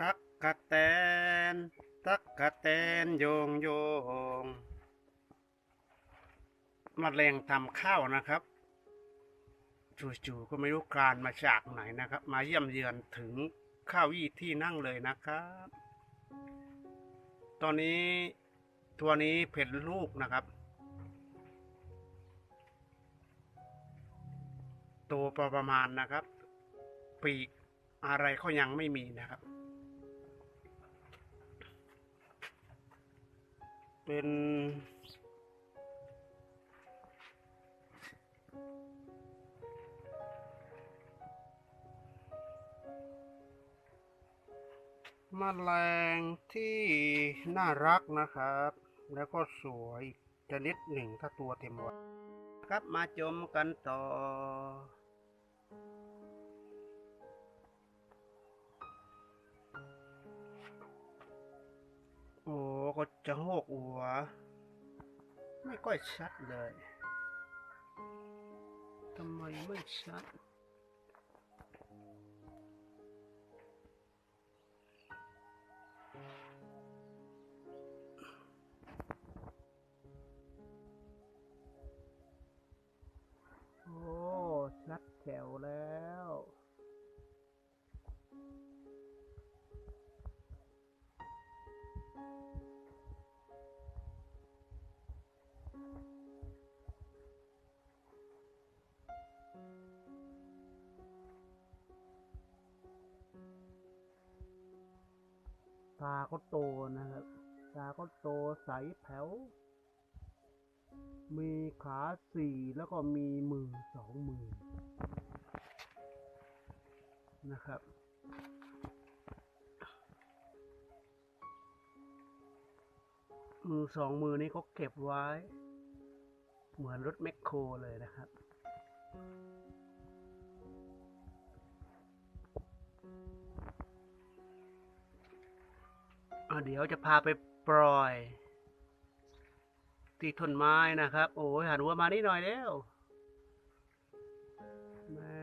ตักกะแตน ตักกะแตนโยงโยงมาแมลงทำข้าวนะครับจู่ๆก็ไม่รู้การมาจากไหนนะครับ มาเยี่ยมเยือนถึงข้าววี่ที่นั่งเลยนะครับ ตอนนี้ตัวนี้เผ็ดลูกนะครับ ตัวประมาณนะครับ ปีกอะไรก็ยังไม่มีนะครับ เป็นมแมลงที่น่ารักนะครับ แล้วก็สวยชนิดหนึ่งถ้าตัวเต็มวัยครับมาชมกันต่อ ก็จะโงกหัว ไม่ค่อยชัดเลยทำไมไม่ชัดโอ้ชัดแจ๋วแล้ว ตาก็โตนะครับ ตาก็โตใสแผ้ว มีขาสี่แล้วก็มีมือสองมือ นะครับมือสองมือนี้เขาเก็บไว้ เหมือนรถแมคโครเลยนะครับ เดี๋ยวจะพาไปปล่อย ที่ต้นไม้นะครับ โอ้ยหันหัวมานี่หน่อยเร็วแม่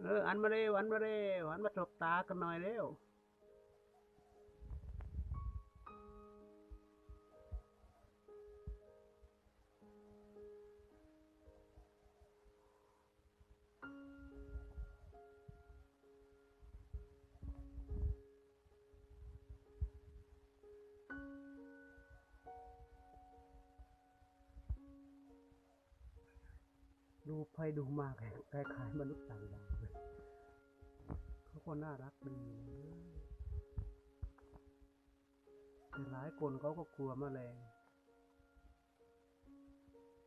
เอออันมาเร็วอันมาเร็วอันมาจบตากันหน่อยเร็ว ดูไปดูมาคล้ายๆมนุษย์ต่างดาวเลยเขาก็น่ารักดีแต่หลายคนเขาก็กลัวแมลง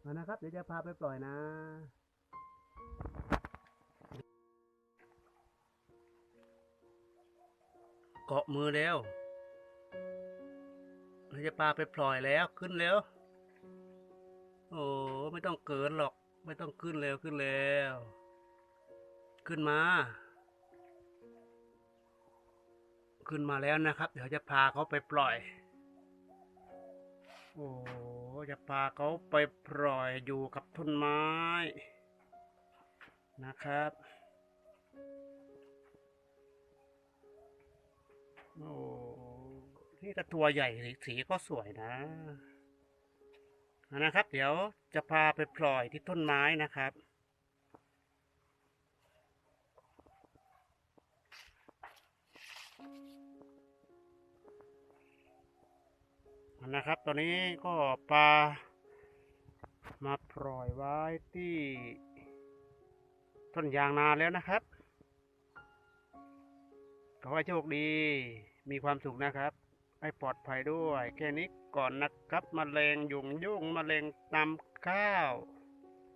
มานะครับ เดี๋ยวจะพาไปปล่อยนะเกาะมือแล้วเราจะพาไปปล่อยแล้วขึ้นแล้ว โอ้ไม่ต้องเกินหรอก ไม่ต้องขึ้นเร็วขึ้นเร็วขึ้นมา ขึ้นมาแล้วนะครับ เดี๋ยวจะพาเขาไปปล่อย โอ้จะพาเขาไปปล่อยอยู่กับต้นไม้ นะครับโอ้นี่ก็ตัวใหญ่สีก็สวยนะ นะครับ เดี๋ยวจะพาไปปล่อยที่ต้นไม้นะครับนะครับ ตอนนี้ก็ปลามาปล่อยไว้ที่ต้นยางนาแล้วนะครับขอให้โชคดีมีความสุขนะครับ ให้ปลอดภัยด้วย แค่นี้ก่อนนะครับมแมลงยุงยุ่งมแมลงตำข้าว